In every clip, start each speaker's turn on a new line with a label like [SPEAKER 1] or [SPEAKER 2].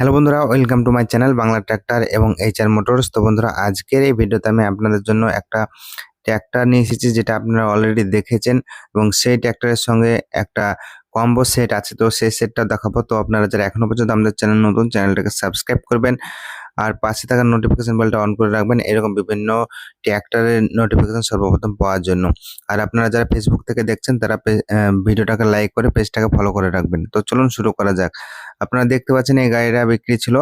[SPEAKER 1] Hello বন্ধুরা, welcome to my channel Bangla tractor এবং HR motors. তো বন্ধুরা, আজকের এই ভিডিওতে আমি আপনাদের জন্য একটা ট্র্যাক্টর নিয়ে এসেছি যেটা আপনারা অলরেডি দেখেছেন এবং সেই ট্র্যাক্টরের সঙ্গে একটা কম্বো সেট আছে। তো সেই সেটটা দেখাবো। তো আপনারা যারা এখনও পর্যন্ত আমাদের চ্যানেল নতুন চ্যানেলটাকে সাবস্ক্রাইব করবেন। আর পাশে থাকা নোটিফিকেশন বেলটা অন করে রাখবেন এরকম বিভিন্ন ট্র্যাক্টরের নোটিফিকেশন সর্বপ্রথম পাওয়ার জন্য। আর আপনারা যারা ফেসবুক থেকে দেখছেন, তারা ভিডিওটাকে লাইক করে পেজটাকে ফলো করে রাখবেন। তো চলুন শুরু করা যাক। আপনারা দেখতে পাচ্ছেন এই গাড়িটা বিক্রি ছিল।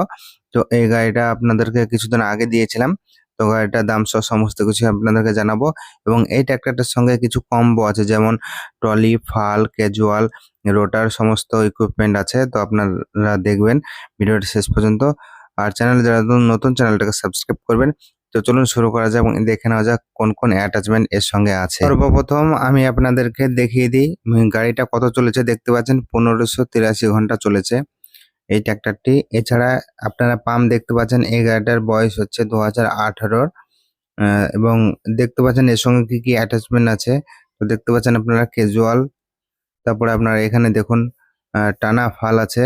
[SPEAKER 1] তো এই গাড়িটা আপনাদেরকে কিছুদিন আগে দিয়েছিলাম। তো গাড়িটার দাম সহ সমস্ত কিছু আপনাদেরকে জানাব। এবং এই ট্র্যাক্টরটার সঙ্গে কিছু কম্বো আছে, যেমন ট্রলি ফাল ক্যাজুয়াল রোটার সমস্ত ইকুইপমেন্ট আছে। তো আপনারা দেখবেন। ভিডিওটা শেষ পর্যন্ত আর চ্যানেলে যারা নতুন- চ্যানেলটাকে সাবস্ক্রাইব করবেন, তো চলুন শুরু করা যাক এবং দেখে নেওয়া যাক কোন কোন অ্যাটাচমেন্ট এর সঙ্গে আছে। সর্বপ্রথম আমি আপনাদেরকে দেখিয়ে দিই গাড়িটা কত চলেছে দেখতে পাচ্ছেন, পনেরোশো তিরাশি ঘণ্টা চলেছে। এই ট্র্যাক্টরটি এছাড়া আপনারা পাম্প দেখতে পাচ্ছেন, এই গাড়িটার বয়স হচ্ছে দু হাজার আঠারোর এবং দেখতে পাচ্ছেন এর সঙ্গে কি কি অ্যাটাচমেন্ট আছে, তো দেখতে পাচ্ছেন আপনারা ক্যাজুয়াল তারপরে আপনারা এখানে দেখুন টানা ফাল আছে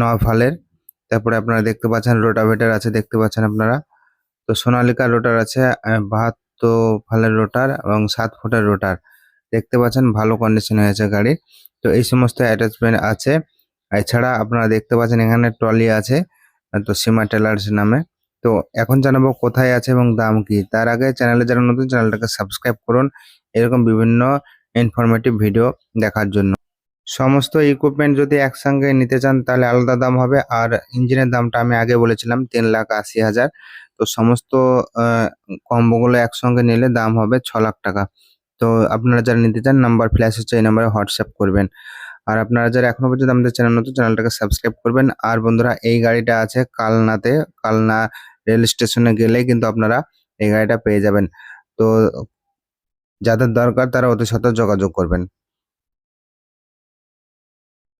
[SPEAKER 1] ন ফালের তারপরে আপনারা দেখতে পাচ্ছেন রোটাভেটার আছে, দেখতে পাচ্ছেন আপনারা। তো সোনালিকা রোটার আছে বাহাত্তর ফালের রোটার এবং সাত ফুটের রোটার। দেখতে পাচ্ছেন ভালো কন্ডিশন হয়েছে গাড়ির তো এই সমস্ত অ্যাটাচমেন্ট আছে। এছাড়া আপনারা দেখতে পাচ্ছেন এখানে ট্রলি আছে, তো সীমা টেলার্স নামে। তো এখন জানাব কোথায় আছে এবং দাম কি। তার আগে চ্যানেলে যারা নতুন চ্যানেলটাকে সাবস্ক্রাইব করুন। এরকম বিভিন্ন ইনফরমেটিভ ভিডিও দেখার জন্য। সমস্ত ইকুইপমেন্ট যদি একসঙ্গে নিতে চান, তাহলে আলাদা দাম হবে। আর ইঞ্জিনের দামটা আমি আগে বলেছিলাম, তিন লাখ আশি হাজার। তো সমস্ত কম্বোগুলো একসঙ্গে নিলে দাম হবে ছ লাখ টাকা। তো আপনারা যারা নিতে চান নাম্বার ফ্ল্যাশ হচ্ছে এই নাম্বারে হোয়াটসঅ্যাপ করবেন। আর আপনারা যারা এখনও পর্যন্ত আমাদের চ্যানেল নতুন চ্যানেলটাকে সাবস্ক্রাইব করবেন। আর বন্ধুরা, এই গাড়িটা আছে কালনাতে। কালনা রেল স্টেশনে গেলেই কিন্তু আপনারা এই গাড়িটা পেয়ে যাবেন। তো যাদের দরকার, তারা অতি সত্ত্বর যোগাযোগ করবেন।